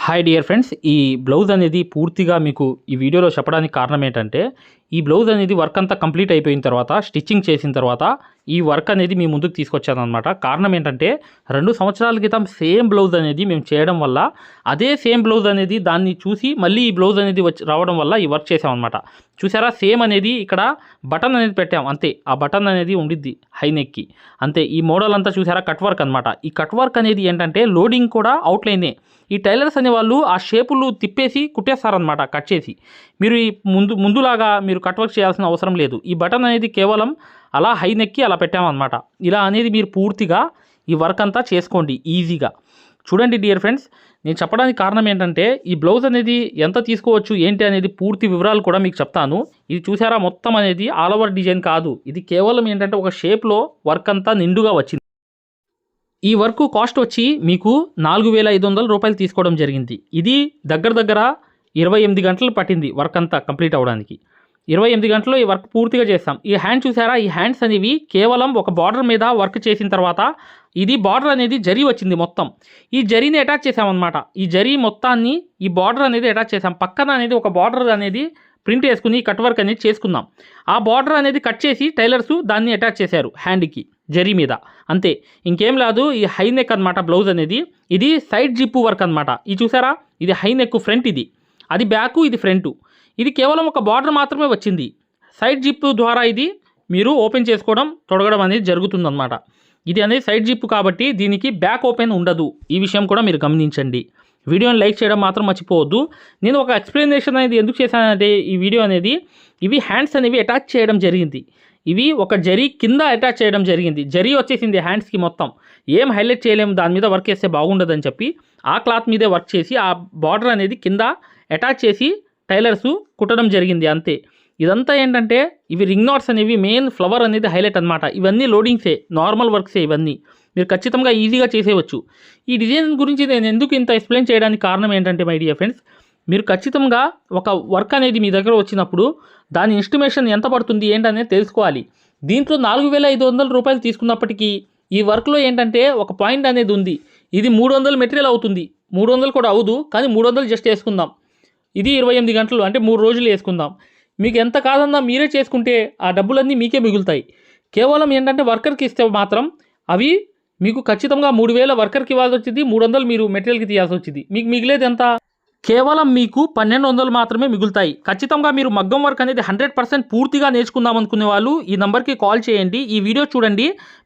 Hi dear friends ఈ blouse అనేది పూర్తిగా మీకు ఈ వీడియోలో చెప్పడానికి కారణం ఏంటంటే ఈ బ్లౌజ్ అనేది వర్క్ అంతా కంప్లీట్ అయిపోయిన తర్వాత స్టిచ్చింగ్ చేసిన తర్వాత ఈ వర్క్ అనేది మీ ముందుకు తీసుకొచ్చాను అనమాట కారణం ఏంటంటే రెండు సంవత్సరాల క్రితం సేమ్ బ్లౌజ్ అనేది మేము చేయడం వల్ల అదే సేమ్ బ్లౌజ్ అనేది దాన్ని చూసి మళ్ళీ ఈ బ్లౌజ్ అనేది వచ్చి రావడం వల్ల ఈ వర్క్ చేసామన్నమాట. అనమాట చూసారా? సేమ్ అనేది ఇక్కడ బటన్ అనేది పెట్టాం అంతే. ఆ బటన్ అనేది ఉండిద్ది హై నెక్కి అంతే. ఈ మోడల్ అంతా చూసారా? కట్ వర్క్ అనమాట ఈ కట్ వర్క్ అనేది ఏంటంటే లోడింగ్ కూడా అవుట్లైనే ఈ టైలర్స్ అనే వాళ్ళు ఆ షేపులు తిప్పేసి కుట్టేస్తారనమాట కట్ చేసి. మీరు ఈ ముందు ముందులాగా మీరు కట్ వర్క్ చేయాల్సిన అవసరం లేదు. ఈ బటన్ అనేది కేవలం అలా హై నెక్కి అలా పెట్టామన్నమాట. ఇలా అనేది మీరు పూర్తిగా ఈ వర్క్ అంతా చేసుకోండి ఈజీగా చూడండి డియర్ ఫ్రెండ్స్ నేను చెప్పడానికి కారణం ఏంటంటే ఈ బ్లౌజ్ అనేది ఎంత తీసుకోవచ్చు ఏంటి అనేది పూర్తి వివరాలు కూడా మీకు చెప్తాను. ఇది చూసారా? మొత్తం అనేది ఆల్ ఓవర్ డిజైన్ కాదు. ఇది కేవలం ఏంటంటే ఒక షేప్లో వర్క్ అంతా నిండుగా వచ్చింది. ఈ వర్క్ కాస్ట్ వచ్చి మీకు నాలుగు వేల ఐదు వందల రూపాయలు తీసుకోవడం జరిగింది. ఇది దగ్గర దగ్గర ఇరవై ఎనిమిది గంటలు పట్టింది వర్క్ అంతా కంప్లీట్ అవ్వడానికి. ఇరవై ఎనిమిది గంటల్లో ఈ వర్క్ పూర్తిగా చేస్తాం. ఈ హ్యాండ్ చూసారా? ఈ హ్యాండ్స్ అనేవి కేవలం ఒక బార్డర్ మీద వర్క్ చేసిన తర్వాత ఇది బార్డర్ అనేది జరీ వచ్చింది మొత్తం. ఈ జరీని అటాచ్ చేసామన్నమాట ఈ జరీ మొత్తాన్ని ఈ బార్డర్ అనేది అటాచ్ చేసాం పక్కన అనేది ఒక బార్డర్ అనేది ప్రింట్ వేసుకుని కట్ వర్క్ అనేది చేసుకుందాం ఆ బార్డర్ అనేది కట్ చేసి టైలర్స్ దాన్ని అటాచ్ చేశారు హ్యాండ్కి జరీ మీద. అంతే. ఇంకేం లేదు ఈ హై నెక్ అనమాట బ్లౌజ్ అనేది. ఇది సైడ్ జిప్పు వర్క్ అనమాట ఇది చూసారా? ఇది హై నెక్ ఫ్రంట్ ఇది. అది బ్యాక్ ఇది ఫ్రంట్. ఇది కేవలం ఒక బార్డర్ మాత్రమే వచ్చింది. సైడ్ జిప్ ద్వారా ఇది మీరు ఓపెన్ చేసుకోవడం తొడగడం అనేది జరుగుతుందన్నమాట. ఇది అనేది సైడ్ జిప్ కాబట్టి దీనికి బ్యాక్ ఓపెన్ ఉండదు. ఈ విషయం కూడా మీరు గమనించండి. వీడియోని లైక్ చేయడం మాత్రం మర్చిపోవద్దు. నేను ఒక ఎక్స్ప్లెనేషన్ అనేది ఎందుకు చేశానంటే ఈ వీడియో అనేది ఇవి హ్యాండ్స్ అనేవి అటాచ్ చేయడం జరిగింది. ఇవి ఒక జరీ కింద అటాచ్ చేయడం జరిగింది. జరీ వచ్చేసింది హ్యాండ్స్కి మొత్తం. ఏం హైలైట్ చేయలేము. దాని మీద వర్క్ చేస్తే బాగుండదని చెప్పి ఆ క్లాత్ మీదే వర్క్ చేసి ఆ బార్డర్ అనేది కింద అటాచ్ చేసి టైలర్స్ కుట్టడం జరిగింది అంతే. ఇదంతా ఏంటంటే ఇవి రింగ్ నాట్స్ అనేవి మెయిన్ ఫ్లవర్ అనేది హైలైట్ అనమాట ఇవన్నీ లోడింగ్సే నార్మల్ వర్క్సే ఇవన్నీ. మీరు ఖచ్చితంగా ఈజీగా చేసేయవచ్చు ఈ డిజైన్ గురించి నేను ఎందుకు ఇంత ఎక్స్ప్లెయిన్ చేయడానికి కారణం ఏంటంటే మై డియర్ ఫ్రెండ్స్ మీరు ఖచ్చితంగా ఒక వర్క్ అనేది మీ దగ్గర వచ్చినప్పుడు దాని ఇన్స్టిమేషన్ ఎంత పడుతుంది ఏంటనేది తెలుసుకోవాలి. దీంట్లో నాలుగు వేల ఐదు వందల రూపాయలు తీసుకున్నప్పటికీ ఈ వర్క్లో ఏంటంటే ఒక పాయింట్ అనేది ఉంది. ఇది మూడు వందల మెటీరియల్ అవుతుంది. మూడు వందలు కూడా అవదు కానీ మూడు వందలు జస్ట్ వేసుకుందాం. ఇది ఇరవై ఎనిమిది గంటలు అంటే మూడు రోజులు వేసుకుందాం. మీకు ఎంత కాదన్నా మీరే చేసుకుంటే ఆ డబ్బులన్నీ మీకే మిగులుతాయి. కేవలం ఏంటంటే వర్కర్కి ఇస్తే మాత్రం అవి మీకు ఖచ్చితంగా మూడు వేల వర్కర్కి ఇవ్వాల్సి వచ్చింది మూడు వందలు మీరు మెటీరియల్కి తీయాల్సి వచ్చింది. మీకు మిగిలేదు ఎంత? కేవలం మీకు పన్నెండు వందలు మాత్రమే మిగులుతాయి. ఖచ్చితంగా మీరు మగ్గం వర్క్ అనేది హండ్రెడ్ పర్సెంట్ పూర్తిగా నేర్చుకుందాం అనుకునే వాళ్ళు ఈ నెంబర్కి కాల్ చేయండి. ఈ వీడియో చూడండి.